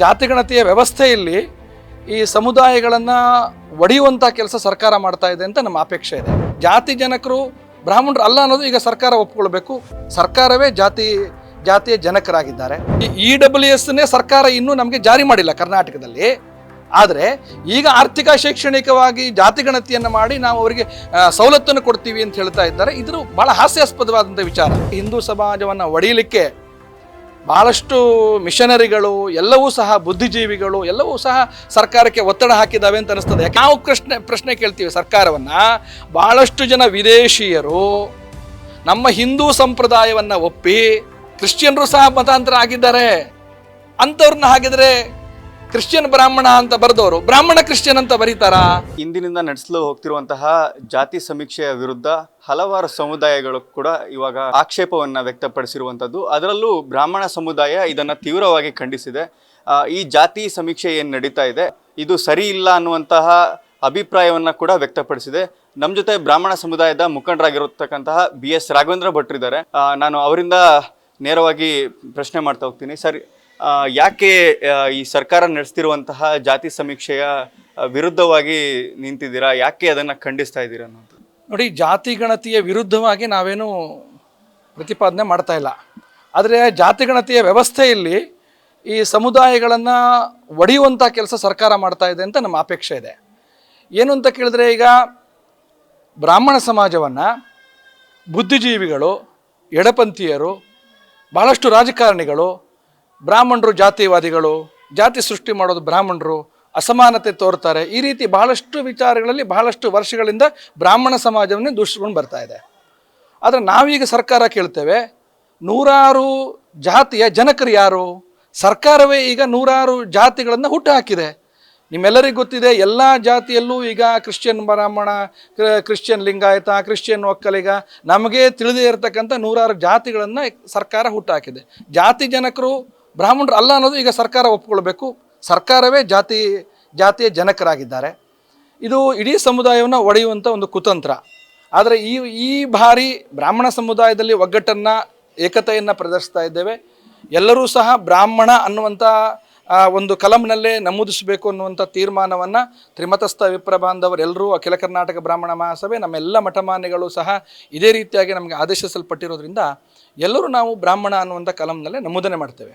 ಜಾತಿಗಣತಿಯ ವ್ಯವಸ್ಥೆಯಲ್ಲಿ ಈ ಸಮುದಾಯಗಳನ್ನು ಒಡೆಯುವಂಥ ಕೆಲಸ ಸರ್ಕಾರ ಮಾಡ್ತಾ ಇದೆ ಅಂತ ನಮ್ಮ ಅಪೇಕ್ಷೆ ಇದೆ. ಜಾತಿ ಜನಕರು ಬ್ರಾಹ್ಮಣರು ಅಲ್ಲ ಅನ್ನೋದು ಈಗ ಸರ್ಕಾರ ಒಪ್ಪಿಕೊಳ್ಬೇಕು ಸರ್ಕಾರವೇ ಜಾತಿ, ಜಾತಿಯ ಜನಕರಾಗಿದ್ದಾರೆ. ಈ ಇ ಡಬ್ಲ್ಯೂ ಎಸ್ನೇ ಸರ್ಕಾರ ಇನ್ನೂ ನಮಗೆ ಜಾರಿ ಮಾಡಿಲ್ಲ ಕರ್ನಾಟಕದಲ್ಲಿ. ಆದರೆ ಈಗ ಆರ್ಥಿಕ ಶೈಕ್ಷಣಿಕವಾಗಿ ಜಾತಿಗಣತಿಯನ್ನು ಮಾಡಿ ನಾವು ಅವರಿಗೆ ಸವಲತ್ತನ್ನು ಕೊಡ್ತೀವಿ ಅಂತ ಹೇಳ್ತಾ ಇದ್ದಾರೆ. ಇದು ಬಹಳ ಹಾಸ್ಯಾಸ್ಪದವಾದಂಥ ವಿಚಾರ. ಹಿಂದೂ ಸಮಾಜವನ್ನು ಒಡೆಯಲಿಕ್ಕೆ ಬಹಳಷ್ಟು ಮಿಷನರಿಗಳು, ಎಲ್ಲವೂ ಸಹ ಬುದ್ಧಿಜೀವಿಗಳು, ಎಲ್ಲವೂ ಸಹ ಸರ್ಕಾರಕ್ಕೆ ಒತ್ತಡ ಹಾಕಿದ್ದಾವೆ ಅಂತ ಅನಿಸ್ತದೆ. ನಾವು ಪ್ರಶ್ನೆ ಪ್ರಶ್ನೆ ಕೇಳ್ತೀವಿ ಸರ್ಕಾರವನ್ನು, ಬಹಳಷ್ಟು ಜನ ವಿದೇಶಿಯರು ನಮ್ಮ ಹಿಂದೂ ಸಂಪ್ರದಾಯವನ್ನು ಒಪ್ಪಿ, ಕ್ರಿಶ್ಚಿಯನ್ರು ಸಹ ಮತಾಂತರ ಆಗಿದ್ದಾರೆ ಅಂಥವ್ರನ್ನ ಹಾಗಿದ್ರೆ ಕ್ರಿಶ್ಚಿಯನ್ ಬ್ರಾಹ್ಮಣ ಅಂತ ಬರೆದವರು. ಬ್ರಾಹ್ಮಣ ಕ್ರಿಶ್ಚಿಯನ್ ಅಂತ ಬರೀತಾರ? ಇಂದಿನಿಂದ ನಡೆಸಲು ಹೋಗ್ತಿರುವಂತಹ ಜಾತಿ ಸಮೀಕ್ಷೆಯ ವಿರುದ್ಧ ಹಲವಾರು ಸಮುದಾಯಗಳು ಕೂಡ ಇವಾಗ ಆಕ್ಷೇಪವನ್ನ ವ್ಯಕ್ತಪಡಿಸಿರುವಂತದ್ದು ಅದರಲ್ಲೂ ಬ್ರಾಹ್ಮಣ ಸಮುದಾಯ ಇದನ್ನ ತೀವ್ರವಾಗಿ ಖಂಡಿಸಿದೆ. ಈ ಜಾತಿ ಸಮೀಕ್ಷೆ ಏನು ನಡೀತಾ ಇದೆ, ಇದು ಸರಿ ಇಲ್ಲ ಅನ್ನುವಂತಹ ಅಭಿಪ್ರಾಯವನ್ನ ಕೂಡ ವ್ಯಕ್ತಪಡಿಸಿದೆ. ನಮ್ಮ ಜೊತೆ ಬ್ರಾಹ್ಮಣ ಸಮುದಾಯದ ಮುಖಂಡರಾಗಿರತಕ್ಕಂತಹ ಬಿ ಎಸ್ ರಾಘವೇಂದ್ರ ಭಟ್ರಿದ್ದಾರೆ ನಾನು ಅವರಿಂದ ನೇರವಾಗಿ ಪ್ರಶ್ನೆ ಮಾಡ್ತಾ ಹೋಗ್ತೀನಿ. ಸರ್ ಯಾಕೆ ಈ ಸರ್ಕಾರ ನಡೆಸ್ತಿರುವಂತಹ ಜಾತಿ ಸಮೀಕ್ಷೆಯ ವಿರುದ್ಧವಾಗಿ ನಿಂತಿದ್ದೀರಾ? ಯಾಕೆ ಅದನ್ನು ಖಂಡಿಸ್ತಾ ಇದ್ದೀರಾ ಅನ್ನೋದು? ನೋಡಿ, ಜಾತಿ ಗಣತಿಯ ವಿರುದ್ಧವಾಗಿ ನಾವೇನು ಪ್ರತಿಪಾದನೆ ಮಾಡ್ತಾ ಇಲ್ಲ. ಆದರೆ ಜಾತಿ ಗಣತಿಯ ವ್ಯವಸ್ಥೆಯಲ್ಲಿ ಈ ಸಮುದಾಯಗಳನ್ನು ಒಡೆಯುವಂಥ ಕೆಲಸ ಸರ್ಕಾರ ಮಾಡ್ತಾ ಇದೆ ಅಂತ ನಮ್ಮ ಅಪೇಕ್ಷೆ ಇದೆ. ಏನು ಅಂತ ಕೇಳಿದ್ರೆ ಈಗ ಬ್ರಾಹ್ಮಣ ಸಮಾಜವನ್ನು ಬುದ್ಧಿಜೀವಿಗಳು, ಎಡಪಂಥೀಯರು, ಬಹಳಷ್ಟು ರಾಜಕಾರಣಿಗಳು ಬ್ರಾಹ್ಮಣರು ಜಾತಿವಾದಿಗಳು, ಜಾತಿ ಸೃಷ್ಟಿ ಮಾಡೋದು ಬ್ರಾಹ್ಮಣರು ಅಸಮಾನತೆ ತೋರ್ತಾರೆ. ಈ ರೀತಿ ಬಹಳಷ್ಟು ವಿಚಾರಗಳಲ್ಲಿ ಬಹಳಷ್ಟು ವರ್ಷಗಳಿಂದ ಬ್ರಾಹ್ಮಣ ಸಮಾಜವನ್ನೇ ದೂಷಿಸ್ಕೊಂಡು ಬರ್ತಾ ಇದೆ. ಆದರೆ ನಾವೀಗ ಸರ್ಕಾರ ಕೇಳ್ತೇವೆ, ನೂರಾರು ಜಾತಿಯ ಜನಕರು ಯಾರು? ಸರ್ಕಾರವೇ ಈಗ ನೂರಾರು ಜಾತಿಗಳನ್ನು ಹುಟ್ಟುಹಾಕಿದೆ. ನಿಮ್ಮೆಲ್ಲರಿಗೂ ಗೊತ್ತಿದೆ, ಎಲ್ಲ ಜಾತಿಯಲ್ಲೂ ಈಗ ಕ್ರಿಶ್ಚಿಯನ್ ಬ್ರಾಹ್ಮಣ ಕ್ರಿಶ್ಚಿಯನ್ ಲಿಂಗಾಯತ, ಕ್ರಿಶ್ಚಿಯನ್ ಒಕ್ಕಲಿಗ, ನಮಗೆ ತಿಳಿದೇ ಇರತಕ್ಕಂಥ ನೂರಾರು ಜಾತಿಗಳನ್ನು ಸರ್ಕಾರ ಹುಟ್ಟುಹಾಕಿದೆ. ಜಾತಿ ಜನಕರು ಬ್ರಾಹ್ಮಣರು ಅಲ್ಲ ಅನ್ನೋದು ಈಗ ಸರ್ಕಾರ ಒಪ್ಪಿಕೊಳ್ಬೇಕು ಸರ್ಕಾರವೇ ಜಾತಿ, ಜಾತಿಯ ಜನಕರಾಗಿದ್ದಾರೆ. ಇದು ಇಡೀ ಸಮುದಾಯವನ್ನು ಒಡೆಯುವಂಥ ಒಂದು ಕುತಂತ್ರ. ಆದರೆ ಈ ಈ ಬಾರಿ ಬ್ರಾಹ್ಮಣ ಸಮುದಾಯದಲ್ಲಿ ಒಗ್ಗಟ್ಟನ್ನು, ಏಕತೆಯನ್ನು ಪ್ರದರ್ಶಿಸ್ತಾ ಇದ್ದೇವೆ. ಎಲ್ಲರೂ ಸಹ ಬ್ರಾಹ್ಮಣ ಅನ್ನುವಂಥ ಒಂದು ಕಲಂನಲ್ಲೇ ನಮೂದಿಸಬೇಕು ಅನ್ನುವಂಥ ತೀರ್ಮಾನವನ್ನು ತ್ರಿಮತಸ್ಥ ವಿಪ್ರ ಬಾಂಧವರೆಲ್ಲರೂ ಅಖಿಲ ಕರ್ನಾಟಕ ಬ್ರಾಹ್ಮಣ ಮಹಾಸಭೆ, ನಮ್ಮೆಲ್ಲ ಮಠಮಾನ್ಯಗಳು ಸಹ ಇದೇ ರೀತಿಯಾಗಿ ನಮಗೆ ಆದೇಶಿಸಲ್ಪಟ್ಟಿರೋದ್ರಿಂದ ಎಲ್ಲರೂ ನಾವು ಬ್ರಾಹ್ಮಣ ಅನ್ನುವಂಥ ಕಲಂನಲ್ಲೇ ನಮೂದನೆ ಮಾಡ್ತೇವೆ.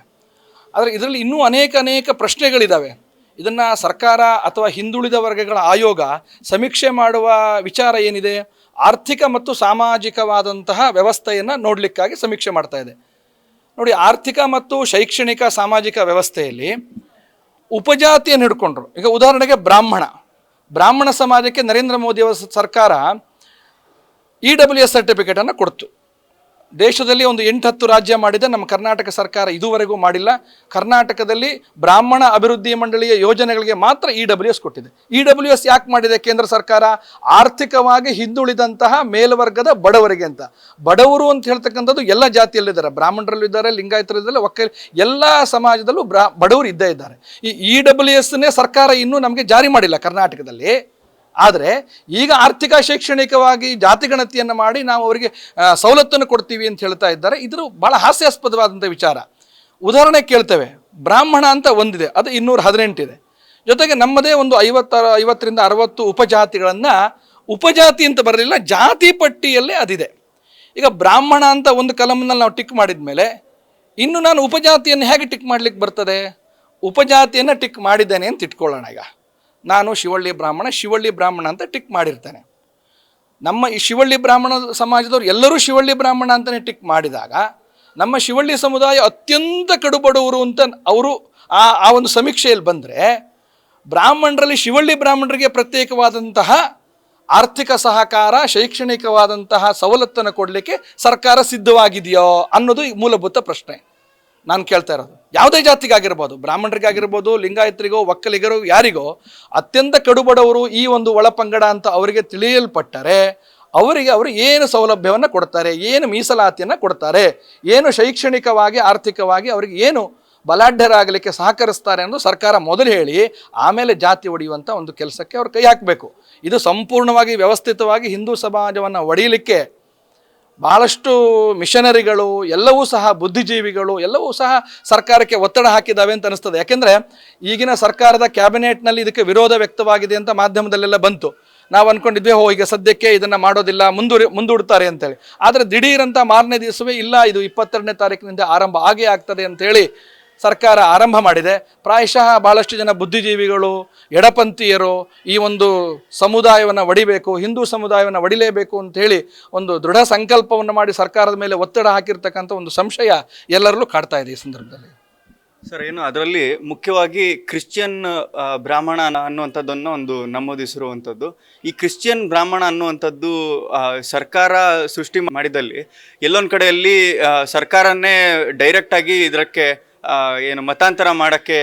ಆದರೆ ಇದರಲ್ಲಿ ಇನ್ನೂ ಅನೇಕ ಅನೇಕ ಪ್ರಶ್ನೆಗಳಿದ್ದಾವೆ ಇದನ್ನು ಸರ್ಕಾರ ಅಥವಾ ಹಿಂದುಳಿದ ವರ್ಗಗಳ ಆಯೋಗ ಸಮೀಕ್ಷೆ ಮಾಡುವ ವಿಚಾರ ಏನಿದೆ? ಆರ್ಥಿಕ ಮತ್ತು ಸಾಮಾಜಿಕವಾದಂತಹ ವ್ಯವಸ್ಥೆಯನ್ನು ನೋಡಲಿಕ್ಕಾಗಿ ಸಮೀಕ್ಷೆ ಮಾಡ್ತಾ ಇದೆ. ನೋಡಿ, ಆರ್ಥಿಕ ಮತ್ತು ಶೈಕ್ಷಣಿಕ ಸಾಮಾಜಿಕ ವ್ಯವಸ್ಥೆಯಲ್ಲಿ ಉಪಜಾತಿಯನ್ನು ಹಿಡ್ಕೊಂಡ್ರು. ಈಗ ಉದಾಹರಣೆಗೆ ಬ್ರಾಹ್ಮಣ. ಬ್ರಾಹ್ಮಣ ಸಮಾಜಕ್ಕೆ ನರೇಂದ್ರ ಮೋದಿಯವರ ಸರ್ಕಾರ ಇ ಡಬ್ಲ್ಯೂ ಎಸ್ ಸರ್ಟಿಫಿಕೇಟನ್ನು ಕೊಡ್ತು. ದೇಶದಲ್ಲಿ ಒಂದು ಎಂಟು ಹತ್ತು ರಾಜ್ಯ ಮಾಡಿದೆ ನಮ್ಮ ಕರ್ನಾಟಕ ಸರ್ಕಾರ ಇದುವರೆಗೂ ಮಾಡಿಲ್ಲ. ಕರ್ನಾಟಕದಲ್ಲಿ ಬ್ರಾಹ್ಮಣ ಅಭಿವೃದ್ಧಿ ಮಂಡಳಿಯ ಯೋಜನೆಗಳಿಗೆ ಮಾತ್ರ ಇ ಡಬ್ಲ್ಯೂ ಎಸ್ ಕೊಟ್ಟಿದೆ. ಇ ಡಬ್ಲ್ಯೂ ಎಸ್ ಯಾಕೆ ಮಾಡಿದೆ ಕೇಂದ್ರ ಸರ್ಕಾರ? ಆರ್ಥಿಕವಾಗಿ ಹಿಂದುಳಿದಂತಹ ಮೇಲ್ವರ್ಗದ ಬಡವರಿಗೆ ಅಂತ. ಬಡವರು ಅಂತ ಹೇಳ್ತಕ್ಕಂಥದ್ದು ಎಲ್ಲ ಜಾತಿಯಲ್ಲಿದ್ದಾರೆ ಬ್ರಾಹ್ಮಣರಲ್ಲೂ ಇದ್ದಾರೆ ಲಿಂಗಾಯತರು ಇದ್ದಾರೆ, ಒಕ್ಕಲ್, ಎಲ್ಲ ಸಮಾಜದಲ್ಲೂ ಬ್ರಾ, ಬಡವರು ಇದ್ದೇ ಇದ್ದಾರೆ. ಈ ಇ ಡಬ್ಲ್ಯೂ ಎಸ್ನೇ ಸರ್ಕಾರ ಇನ್ನೂ ನಮಗೆ ಜಾರಿ ಮಾಡಿಲ್ಲ ಕರ್ನಾಟಕದಲ್ಲಿ. ಆದರೆ ಈಗ ಆರ್ಥಿಕ ಶೈಕ್ಷಣಿಕವಾಗಿ ಜಾತಿಗಣತಿಯನ್ನು ಮಾಡಿ ನಾವು ಅವರಿಗೆ ಸವಲತ್ತನ್ನು ಕೊಡ್ತೀವಿ ಅಂತ ಹೇಳ್ತಾ ಇದ್ದಾರೆ. ಇದು ಭಾಳ ಹಾಸ್ಯಾಸ್ಪದವಾದಂಥ ವಿಚಾರ. ಉದಾಹರಣೆ ಕೇಳ್ತೇವೆ. ಬ್ರಾಹ್ಮಣ ಅಂತ ಒಂದಿದೆ. ಅದು ಇನ್ನೂರ ಹದಿನೆಂಟಿದೆ ಜೊತೆಗೆ ನಮ್ಮದೇ ಒಂದು ಐವತ್ತ, ಐವತ್ತರಿಂದ ಅರವತ್ತು ಉಪಜಾತಿಗಳನ್ನು, ಉಪಜಾತಿ ಅಂತ ಬರಲಿಲ್ಲ, ಜಾತಿ ಪಟ್ಟಿಯಲ್ಲೇ ಅದಿದೆ. ಈಗ ಬ್ರಾಹ್ಮಣ ಅಂತ ಒಂದು ಕಲಮ್ನಲ್ಲಿ ನಾವು ಟಿಕ್ ಮಾಡಿದ ಮೇಲೆ, ಇನ್ನು ನಾನು ಉಪಜಾತಿಯನ್ನು ಹೇಗೆ ಟಿಕ್ ಮಾಡಲಿಕ್ಕೆ ಬರ್ತದೆ? ಉಪಜಾತಿಯನ್ನು ಟಿಕ್ ಮಾಡಿದ್ದೇನೆ ಅಂತ ಇಟ್ಕೊಳ್ಳೋಣ ಈಗ. ನಾನು ಶಿವಳ್ಳಿ ಬ್ರಾಹ್ಮಣ ಶಿವಳ್ಳಿ ಬ್ರಾಹ್ಮಣ ಅಂತ ಟಿಕ್ ಮಾಡಿರ್ತಾನೆ. ನಮ್ಮ ಈ ಶಿವಳ್ಳಿ ಬ್ರಾಹ್ಮಣ ಸಮಾಜದವರು ಎಲ್ಲರೂ ಶಿವಳ್ಳಿ ಬ್ರಾಹ್ಮಣ ಅಂತಲೇ ಟಿಕ್ ಮಾಡಿದಾಗ, ನಮ್ಮ ಶಿವಳ್ಳಿ ಸಮುದಾಯ ಅತ್ಯಂತ ಕಡುಬಡವರು ಅಂತ ಅವರು ಆ ಆ ಒಂದು ಸಮೀಕ್ಷೆಯಲ್ಲಿ ಬಂದರೆ, ಬ್ರಾಹ್ಮಣರಲ್ಲಿ ಶಿವಳ್ಳಿ ಬ್ರಾಹ್ಮಣರಿಗೆ ಪ್ರತ್ಯೇಕವಾದಂತಹ ಆರ್ಥಿಕ ಸಹಕಾರ, ಶೈಕ್ಷಣಿಕವಾದಂತಹ ಸವಲತ್ತನ್ನು ಕೊಡಲಿಕ್ಕೆ ಸರ್ಕಾರ ಸಿದ್ಧವಾಗಿದೆಯೋ ಅನ್ನೋದು ಮೂಲಭೂತ ಪ್ರಶ್ನೆ. ನಾನು ಕೇಳ್ತಾ ಇರೋದು. ಯಾವುದೇ ಜಾತಿಗಾಗಿರ್ಬೋದು, ಬ್ರಾಹ್ಮಣರಿಗಾಗಿರ್ಬೋದು, ಲಿಂಗಾಯತರಿಗೋ, ಒಕ್ಕಲಿಗರು, ಯಾರಿಗೋ ಅತ್ಯಂತ ಕಡುಬಡವರು ಈ ಒಂದು ಒಳಪಂಗಡ ಅಂತ ಅವರಿಗೆ ತಿಳಿಯಲ್ಪಟ್ಟರೆ ಅವರಿಗೆ ಅವರು ಏನು ಸೌಲಭ್ಯವನ್ನು ಕೊಡ್ತಾರೆ, ಏನು ಮೀಸಲಾತಿಯನ್ನು ಕೊಡ್ತಾರೆ, ಏನು ಶೈಕ್ಷಣಿಕವಾಗಿ, ಆರ್ಥಿಕವಾಗಿ ಅವರಿಗೆ ಏನು ಬಲಾಢ್ಯರಾಗಲಿಕ್ಕೆ ಸಹಕರಿಸ್ತಾರೆ ಎಂದು ಸರ್ಕಾರ ಮೊದಲು ಹೇಳಿ ಆಮೇಲೆ ಜಾತಿ ಒಡೆಯುವಂಥ ಒಂದು ಕೆಲಸಕ್ಕೆ ಅವ್ರು ಕೈ ಹಾಕಬೇಕು. ಇದು ಸಂಪೂರ್ಣವಾಗಿ ವ್ಯವಸ್ಥಿತವಾಗಿ ಹಿಂದೂ ಸಮಾಜವನ್ನು ಒಡೆಯಲಿಕ್ಕೆ ಬಹಳಷ್ಟು ಮಿಷನರಿಗಳು, ಎಲ್ಲವೂ ಸಹ ಬುದ್ಧಿಜೀವಿಗಳು, ಎಲ್ಲವೂ ಸಹ ಸರ್ಕಾರಕ್ಕೆ ಒತ್ತಡ ಹಾಕಿದ್ದಾವೆ ಅಂತ ಅನಿಸ್ತದೆ. ಯಾಕೆಂದರೆ ಈಗಿನ ಸರ್ಕಾರದ ಕ್ಯಾಬಿನೆಟ್ನಲ್ಲಿ ಇದಕ್ಕೆ ವಿರೋಧ ವ್ಯಕ್ತವಾಗಿದೆ ಅಂತ ಮಾಧ್ಯಮದಲ್ಲೆಲ್ಲ ಬಂತು. ನಾವು ಅಂದ್ಕೊಂಡಿದ್ವಿ ಹೋ ಈಗ ಸದ್ಯಕ್ಕೆ ಇದನ್ನು ಮಾಡೋದಿಲ್ಲ ಮುಂದೂರಿ ಮುಂದೂಡ್ತಾರೆ ಅಂತೇಳಿ. ಆದರೆ ದಿಢೀರಂತ ಮಾರನೇ ದಿವಸವೇ ಇಲ್ಲ, ಇದು ಇಪ್ಪತ್ತೆರಡನೇ ತಾರೀಕಿನಿಂದ ಆರಂಭ ಆಗೇ ಆಗ್ತದೆ ಅಂತೇಳಿ ಸರ್ಕಾರ ಆರಂಭ ಮಾಡಿದೆ. ಪ್ರಾಯಶಃ ಬಹಳಷ್ಟು ಜನ ಬುದ್ಧಿಜೀವಿಗಳು, ಎಡಪಂಥೀಯರು ಈ ಒಂದು ಸಮುದಾಯವನ್ನು ಒಡಿಬೇಕು, ಹಿಂದೂ ಸಮುದಾಯವನ್ನು ಒಡಿಲೇಬೇಕು ಅಂತ ಹೇಳಿ ಒಂದು ದೃಢ ಸಂಕಲ್ಪವನ್ನು ಮಾಡಿ ಸರ್ಕಾರದ ಮೇಲೆ ಒತ್ತಡ ಹಾಕಿರ್ತಕ್ಕಂಥ ಒಂದು ಸಂಶಯ ಎಲ್ಲರಲ್ಲೂ ಕಾಡ್ತಾ ಇದೆ ಈ ಸಂದರ್ಭದಲ್ಲಿ. ಸರ್, ಏನು ಅದರಲ್ಲಿ ಮುಖ್ಯವಾಗಿ ಕ್ರಿಶ್ಚಿಯನ್ ಬ್ರಾಹ್ಮಣ ಅನ್ನುವಂಥದ್ದನ್ನು ಒಂದು ನಮೂದಿಸಿರುವಂಥದ್ದು. ಈ ಕ್ರಿಶ್ಚಿಯನ್, ಬ್ರಾಹ್ಮಣ ಅನ್ನುವಂಥದ್ದು ಸರ್ಕಾರ ಸೃಷ್ಟಿ ಮಾಡಿದಲ್ಲಿ ಎಲ್ಲೊಂದು ಕಡೆಯಲ್ಲಿ ಸರ್ಕಾರನೇ ಡೈರೆಕ್ಟಾಗಿ ಇದಕ್ಕೆ ಏನು ಮತಾಂತರ ಮಾಡೋಕ್ಕೆ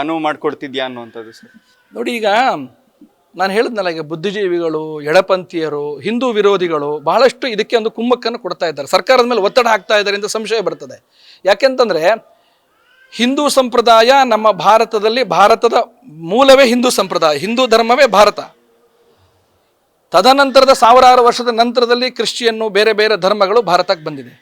ಅನುವು ಮಾಡಿಕೊಡ್ತಿದ್ಯಾ ಅನ್ನುವಂಥದ್ದು ಸರ್. ನೋಡಿ, ಈಗ ನಾನು ಹೇಳಿದ್ನಲ್ಲ, ಈಗ ಬುದ್ಧಿಜೀವಿಗಳು, ಎಡಪಂಥೀಯರು, ಹಿಂದೂ ವಿರೋಧಿಗಳು ಬಹಳಷ್ಟು ಇದಕ್ಕೆ ಒಂದು ಕುಮ್ಮಕ್ಕನ್ನು ಕೊಡ್ತಾ ಇದ್ದಾರೆ. ಸರ್ಕಾರದ ಮೇಲೆ ಒತ್ತಡ ಹಾಕ್ತಾ ಇದ್ದಾರೆ ಅಂತ ಸಂಶಯ ಬರ್ತದೆ. ಯಾಕೆಂತಂದರೆ, ಹಿಂದೂ ಸಂಪ್ರದಾಯ ನಮ್ಮ ಭಾರತದಲ್ಲಿ ಭಾರತದ ಮೂಲವೇ ಹಿಂದೂ ಸಂಪ್ರದಾಯ. ಹಿಂದೂ ಧರ್ಮವೇ ಭಾರತ. ತದನಂತರದ ಸಾವಿರಾರು ವರ್ಷದ ನಂತರದಲ್ಲಿ ಕ್ರಿಶ್ಚಿಯನ್ನು ಬೇರೆ ಬೇರೆ ಧರ್ಮಗಳು ಭಾರತಕ್ಕೆ ಬಂದಿದೆ.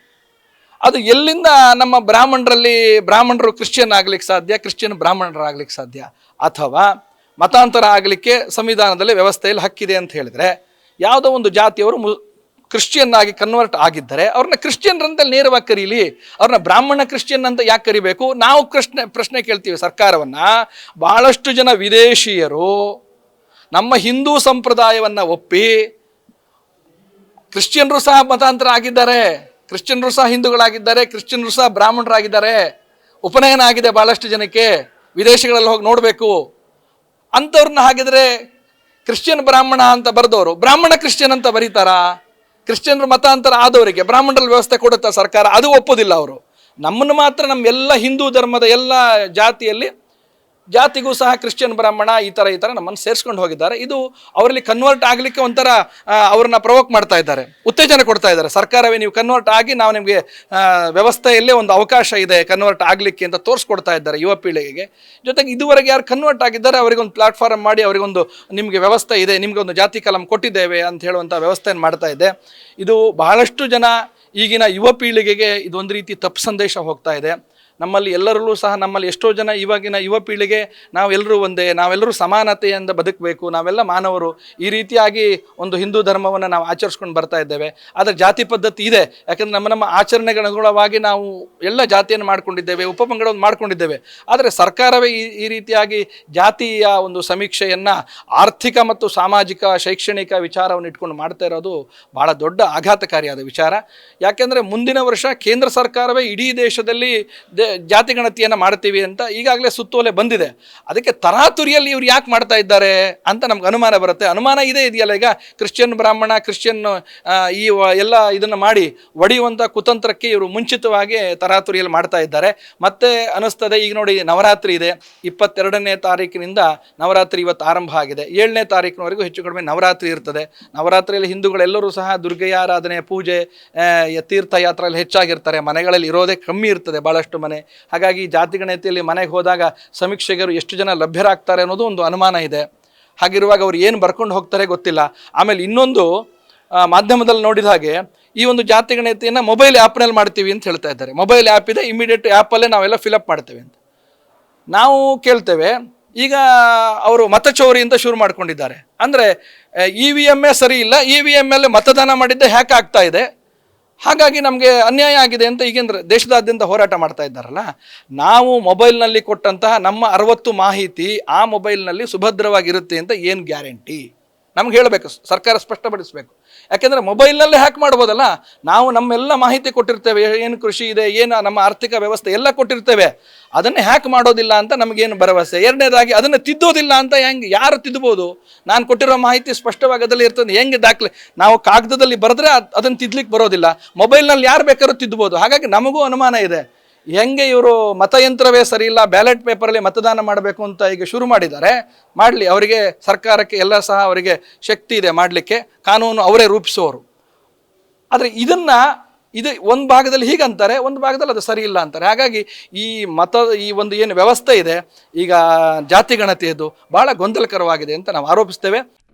ಅದು ಎಲ್ಲಿಂದ ನಮ್ಮ ಬ್ರಾಹ್ಮಣರಲ್ಲಿ ಬ್ರಾಹ್ಮಣರು ಕ್ರಿಶ್ಚಿಯನ್ ಆಗ್ಲಿಕ್ಕೆ ಸಾಧ್ಯ, ಕ್ರಿಶ್ಚಿಯನ್ ಬ್ರಾಹ್ಮಣರಾಗ್ಲಿಕ್ಕೆ ಸಾಧ್ಯ? ಅಥವಾ ಮತಾಂತರ ಆಗಲಿಕ್ಕೆ ಸಂವಿಧಾನದಲ್ಲಿ ವ್ಯವಸ್ಥೆಯಲ್ಲಿ ಹಕ್ಕಿದೆ ಅಂತ ಹೇಳಿದ್ರೆ, ಯಾವುದೋ ಒಂದು ಜಾತಿಯವರು ಮು, ಕ್ರಿಶ್ಚಿಯನ್ ಆಗಿ ಕನ್ವರ್ಟ್ ಆಗಿದ್ದರೆ ಅವ್ರನ್ನ ಕ್ರಿಶ್ಚಿಯನ್ ಅಂತ ನೇರವಾಗಿ ಕರೀಲಿ. ಅವ್ರನ್ನ ಬ್ರಾಹ್ಮಣ ಕ್ರಿಶ್ಚಿಯನ್ ಅಂತ ಯಾಕೆ ಕರಿಬೇಕು? ನಾವು ಪ್ರಶ್ನೆ ಪ್ರಶ್ನೆ ಕೇಳ್ತೀವಿ ಸರ್ಕಾರವನ್ನ. ಬಹಳಷ್ಟು ಜನ ವಿದೇಶಿಯರು ನಮ್ಮ ಹಿಂದೂ ಸಂಪ್ರದಾಯವನ್ನು ಒಪ್ಪಿ ಕ್ರಿಶ್ಚಿಯನ್ರು ಸಹ ಮತಾಂತರ ಆಗಿದ್ದಾರೆ. ಕ್ರಿಶ್ಚಿಯನ್ರು ಸಹ ಹಿಂದೂಗಳಾಗಿದ್ದಾರೆ, ಕ್ರಿಶ್ಚಿಯನ್ರು ಸಹ ಬ್ರಾಹ್ಮಣರಾಗಿದ್ದಾರೆ. ಉಪನಯನ ಆಗಿದೆ ಬಹಳಷ್ಟು ಜನಕ್ಕೆ. ವಿದೇಶಗಳಲ್ಲಿ ಹೋಗಿ ನೋಡಬೇಕು. ಅಂಥವ್ರನ್ನ ಹಾಗಿದ್ರೆ ಕ್ರಿಶ್ಚಿಯನ್ ಬ್ರಾಹ್ಮಣ ಅಂತ ಬರೆದವರು. ಬ್ರಾಹ್ಮಣ ಕ್ರಿಶ್ಚಿಯನ್ ಅಂತ ಬರೀತಾರಾ? ಕ್ರಿಶ್ಚಿಯನ್ರು ಮತಾಂತರ ಆದವರಿಗೆ ಬ್ರಾಹ್ಮಣರ ವ್ಯವಸ್ಥೆ ಕೊಡುತ್ತಾ ಸರ್ಕಾರ? ಅದು ಒಪ್ಪೋದಿಲ್ಲ ಅವರು. ನಮ್ಮನ್ನು ಮಾತ್ರ ನಮ್ಮ ಎಲ್ಲ ಹಿಂದೂ ಧರ್ಮದ ಎಲ್ಲ ಜಾತಿಯಲ್ಲಿ ಜಾತಿಗೂ ಸಹ ಕ್ರಿಶ್ಚಿಯನ್ ಬ್ರಾಹ್ಮಣ ಈ ಥರ ಈ ಥರ ನಮ್ಮನ್ನು ಸೇರಿಸ್ಕೊಂಡು ಹೋಗಿದ್ದಾರೆ. ಇದು ಅವರಲ್ಲಿ ಕನ್ವರ್ಟ್ ಆಗಲಿಕ್ಕೆ ಒಂಥರ ಅವ್ರನ್ನ ಪ್ರವೋಕ್ ಮಾಡ್ತಾ ಇದ್ದಾರೆ. ಉತ್ತೇಜನ ಕೊಡ್ತಾ ಇದ್ದಾರೆ. ಸರ್ಕಾರವೇ ನೀವು ಕನ್ವರ್ಟ್ ಆಗಿ ನಾವು ನಿಮಗೆ ವ್ಯವಸ್ಥೆಯಲ್ಲೇ ಒಂದು ಅವಕಾಶ ಇದೆ ಕನ್ವರ್ಟ್ ಆಗಲಿಕ್ಕೆ ಅಂತ ತೋರಿಸ್ಕೊಡ್ತಾ ಇದ್ದಾರೆ ಯುವ ಪೀಳಿಗೆಗೆ. ಜೊತೆಗೆ ಇದುವರೆಗೆ ಯಾರು ಕನ್ವರ್ಟ್ ಆಗಿದ್ದಾರೆ, ಅವರಿಗೆ ಒಂದು ಪ್ಲಾಟ್ಫಾರ್ಮ್ ಮಾಡಿ ಅವರಿಗೊಂದು ನಿಮಗೆ ವ್ಯವಸ್ಥೆ ಇದೆ, ನಿಮಗೆ ಒಂದು ಜಾತಿ ಕಲಂ ಕೊಟ್ಟಿದ್ದೇವೆ ಅಂತ ಹೇಳುವಂಥ ವ್ಯವಸ್ಥೆಯನ್ನು ಮಾಡ್ತಾ ಇದೆ. ಇದು ಬಹಳಷ್ಟು ಜನ ಈಗಿನ ಯುವ ಪೀಳಿಗೆಗೆ ಇದೊಂದು ರೀತಿ ತಪ್ಪು ಸಂದೇಶ ಹೋಗ್ತಾ ಇದೆ. ನಮ್ಮಲ್ಲಿ ಎಲ್ಲರಲ್ಲೂ ಸಹ ನಮ್ಮಲ್ಲಿ ಎಷ್ಟೋ ಜನ ಇವಾಗಿನ ಯುವ ಪೀಳಿಗೆ ನಾವೆಲ್ಲರೂ ಒಂದೇ, ನಾವೆಲ್ಲರೂ ಸಮಾನತೆಯಿಂದ ಬದುಕಬೇಕು, ನಾವೆಲ್ಲ ಮಾನವರು. ಈ ರೀತಿಯಾಗಿ ಒಂದು ಹಿಂದೂ ಧರ್ಮವನ್ನು ನಾವು ಆಚರಿಸ್ಕೊಂಡು ಬರ್ತಾ ಇದ್ದೇವೆ. ಆದರೆ ಜಾತಿ ಪದ್ಧತಿ ಇದೆ. ಯಾಕಂದರೆ ನಮ್ಮ ನಮ್ಮ ಆಚರಣೆಗಳ ಅನುಗುಣವಾಗಿ ನಾವು ಎಲ್ಲ ಜಾತಿಯನ್ನು ಮಾಡ್ಕೊಂಡಿದ್ದೇವೆ, ಉಪಪಂಗಡವನ್ನು ಮಾಡ್ಕೊಂಡಿದ್ದೇವೆ. ಆದರೆ ಸರ್ಕಾರವೇ ಈ ಈ ರೀತಿಯಾಗಿ ಜಾತಿಯ ಒಂದು ಸಮೀಕ್ಷೆಯನ್ನು ಆರ್ಥಿಕ ಮತ್ತು ಸಾಮಾಜಿಕ, ಶೈಕ್ಷಣಿಕ ವಿಚಾರವನ್ನು ಇಟ್ಕೊಂಡು ಮಾಡ್ತಾ ಇರೋದು ಭಾಳ ದೊಡ್ಡ ಆಘಾತಕಾರಿಯಾದ ವಿಚಾರ. ಯಾಕೆಂದರೆ ಮುಂದಿನ ವರ್ಷ ಕೇಂದ್ರ ಸರ್ಕಾರವೇ ಇಡೀ ದೇಶದಲ್ಲಿ ದೇ ಜಾತಿ ಗಣತಿಯನ್ನು ಮಾಡ್ತೀವಿ ಅಂತ ಈಗಾಗಲೇ ಸುತ್ತೋಲೆ ಬಂದಿದೆ. ಅದಕ್ಕೆ ತರಾತುರಿಯಲ್ಲಿ ಇವ್ರು ಯಾಕೆ ಮಾಡ್ತಾ ಇದ್ದಾರೆ ಅಂತ ನಮ್ಗೆ ಅನುಮಾನ ಬರುತ್ತೆ. ಅನುಮಾನ ಇದೇ ಇದೆಯಲ್ಲ, ಈಗ ಕ್ರಿಶ್ಚಿಯನ್ ಬ್ರಾಹ್ಮಣ, ಕ್ರಿಶ್ಚಿಯನ್ ಈ ಎಲ್ಲ ಇದನ್ನು ಮಾಡಿ ಒಡೆಯುವಂಥ ಕುತಂತ್ರಕ್ಕೆ ಇವರು ಮುಂಚಿತವಾಗಿ ತರಾತುರಿಯಲ್ಲಿ ಮಾಡ್ತಾ ಇದ್ದಾರೆ. ಮತ್ತೆ ಅನಿಸ್ತದೆ ಈಗ ನೋಡಿ ನವರಾತ್ರಿ ಇದೆ. ಇಪ್ಪತ್ತೆರಡನೇ ತಾರೀಕಿನಿಂದ ನವರಾತ್ರಿ ಇವತ್ತು ಆರಂಭ ಆಗಿದೆ. ಏಳನೇ ತಾರೀಕಿನವರೆಗೂ ಹೆಚ್ಚು ಕಡಿಮೆ ನವರಾತ್ರಿ ಇರ್ತದೆ. ನವರಾತ್ರಿಯಲ್ಲಿ ಹಿಂದೂಗಳೆಲ್ಲರೂ ಸಹ ದುರ್ಗೆಯ ಆರಾಧನೆ ಪೂಜೆ ತೀರ್ಥಯಾತ್ರೆಯಲ್ಲಿ ಹೆಚ್ಚಾಗಿರ್ತಾರೆ. ಮನೆಗಳಲ್ಲಿ ಇರೋದೇ ಕಮ್ಮಿ ಇರ್ತದೆ ಭಾಳಷ್ಟು ಮನೆ. ಹಾಗಾಗಿ ಜಾತಿ ಗಣತಿಯಲ್ಲಿ ಮನೆಗೆ ಹೋದಾಗ ಸಮೀಕ್ಷೆಗರು ಎಷ್ಟು ಜನ ಲಭ್ಯರಾಗ್ತಾರೆ ಅನ್ನೋದು ಒಂದು ಅನುಮಾನ ಇದೆ. ಹಾಗಿರುವಾಗ ಅವ್ರು ಏನು ಬರ್ಕೊಂಡು ಹೋಗ್ತಾರೆ ಗೊತ್ತಿಲ್ಲ. ಆಮೇಲೆ ಇನ್ನೊಂದು ಮಾಧ್ಯಮದಲ್ಲಿ ನೋಡಿದ ಹಾಗೆ ಈ ಒಂದು ಜಾತಿ ಗಣತಿಯನ್ನು ಮೊಬೈಲ್ ಆ್ಯಪ್ನಲ್ಲಿ ಮಾಡ್ತೀವಿ ಅಂತ ಹೇಳ್ತಾ ಇದ್ದಾರೆ. ಮೊಬೈಲ್ ಆ್ಯಪ್ ಇದೆ ಇಮಿಡಿಯೇಟ್ ಆ್ಯಪಲ್ಲೇ ನಾವೆಲ್ಲ ಫಿಲಪ್ ಮಾಡ್ತೇವೆ ಅಂತ. ನಾವು ಕೇಳ್ತೇವೆ, ಈಗ ಅವರು ಮತಚೌರಿ ಅಂತ ಶುರು ಮಾಡ್ಕೊಂಡಿದ್ದಾರೆ. ಅಂದರೆ ಇ ವಿ ಎಮ್ಮೇ ಸರಿ ಇಲ್ಲ ಇ ವಿ ಎಂ ಮತದಾನ ಮಾಡಿದ್ದೆ ಹ್ಯಾಕ್ ಆಗ್ತಾ ಇದೆ. ಹಾಗಾಗಿ ನಮಗೆ ಅನ್ಯಾಯ ಆಗಿದೆ ಅಂತ ಈಗೇಂದ್ರೆ ದೇಶದಾದ್ಯಂತ ಹೋರಾಟ ಮಾಡ್ತಾ ಇದ್ದಾರಲ್ಲ, ನಾವು ಮೊಬೈಲ್ನಲ್ಲಿ ಕೊಟ್ಟಂತಹ ನಮ್ಮ ಅರವತ್ತು ಮಾಹಿತಿ ಆ ಮೊಬೈಲ್ನಲ್ಲಿ ಸುಭದ್ರವಾಗಿರುತ್ತೆ ಅಂತ ಏನು ಗ್ಯಾರಂಟಿ? ನಮ್ಗೆ ಹೇಳಬೇಕು, ಸರ್ಕಾರ ಸ್ಪಷ್ಟಪಡಿಸಬೇಕು. ಯಾಕೆಂದರೆ ಮೊಬೈಲ್ನಲ್ಲೇ ಹ್ಯಾಕ್ ಮಾಡ್ಬೋದಲ್ಲ, ನಾವು ನಮ್ಮೆಲ್ಲ ಮಾಹಿತಿ ಕೊಟ್ಟಿರ್ತೇವೆ, ಏನು ಕೃಷಿ ಇದೆ, ಏನು ನಮ್ಮ ಆರ್ಥಿಕ ವ್ಯವಸ್ಥೆ ಎಲ್ಲ ಕೊಟ್ಟಿರ್ತೇವೆ. ಅದನ್ನೇ ಹ್ಯಾಕ್ ಮಾಡೋದಿಲ್ಲ ಅಂತ ನಮಗೇನು ಭರವಸೆ. ಎರಡನೇದಾಗಿ ಅದನ್ನು ತಿದ್ದೋದಿಲ್ಲ ಅಂತ ಹೆಂಗೆ, ಯಾರು ತಿದ್ದಬೋದು ನಾನು ಕೊಟ್ಟಿರೋ ಮಾಹಿತಿ ಸ್ಪಷ್ಟವಾಗಿ ಅದರಲ್ಲಿ ಇರ್ತದೆ, ಹೆಂಗೆ ದಾಖಲೆ? ನಾವು ಕಾಗದದಲ್ಲಿ ಬರೆದ್ರೆ ಅದನ್ನು ತಿದ್ಲಿಕ್ಕೆ ಬರೋದಿಲ್ಲ. ಮೊಬೈಲ್ನಲ್ಲಿ ಯಾರು ಬೇಕಾದ್ರೂ ತಿದ್ದಬೋದು ಹಾಗಾಗಿ ನಮಗೂ ಅನುಮಾನ ಇದೆ. ಹೆಂಗೆ ಇವರು ಮತಯಂತ್ರವೇ ಸರಿ ಇಲ್ಲ, ಬ್ಯಾಲೆಟ್ ಪೇಪರಲ್ಲಿ ಮತದಾನ ಮಾಡಬೇಕು ಅಂತ ಈಗ ಶುರು ಮಾಡಿದ್ದಾರೆ. ಮಾಡಲಿ, ಅವರಿಗೆ ಸರ್ಕಾರಕ್ಕೆ ಎಲ್ಲ ಸಹ ಅವರಿಗೆ ಶಕ್ತಿ ಇದೆ ಮಾಡಲಿಕ್ಕೆ, ಕಾನೂನು ಅವರೇ ರೂಪಿಸೋರು ಆದರೆ ಇದನ್ನು, ಇದು ಒಂದು ಭಾಗದಲ್ಲಿ ಹೀಗಂತಾರೆ, ಒಂದು ಭಾಗದಲ್ಲಿ ಅದು ಸರಿ ಇಲ್ಲ ಅಂತಾರೆ. ಹಾಗಾಗಿ ಈ ಮತ, ಈ ಒಂದು ಏನು ವ್ಯವಸ್ಥೆ ಇದೆ, ಈಗ ಜಾತಿ ಗಣತಿಯದು ಭಾಳ ಗೊಂದಲಕರವಾಗಿದೆ ಅಂತ ನಾವು ಆರೋಪಿಸ್ತೇವೆ.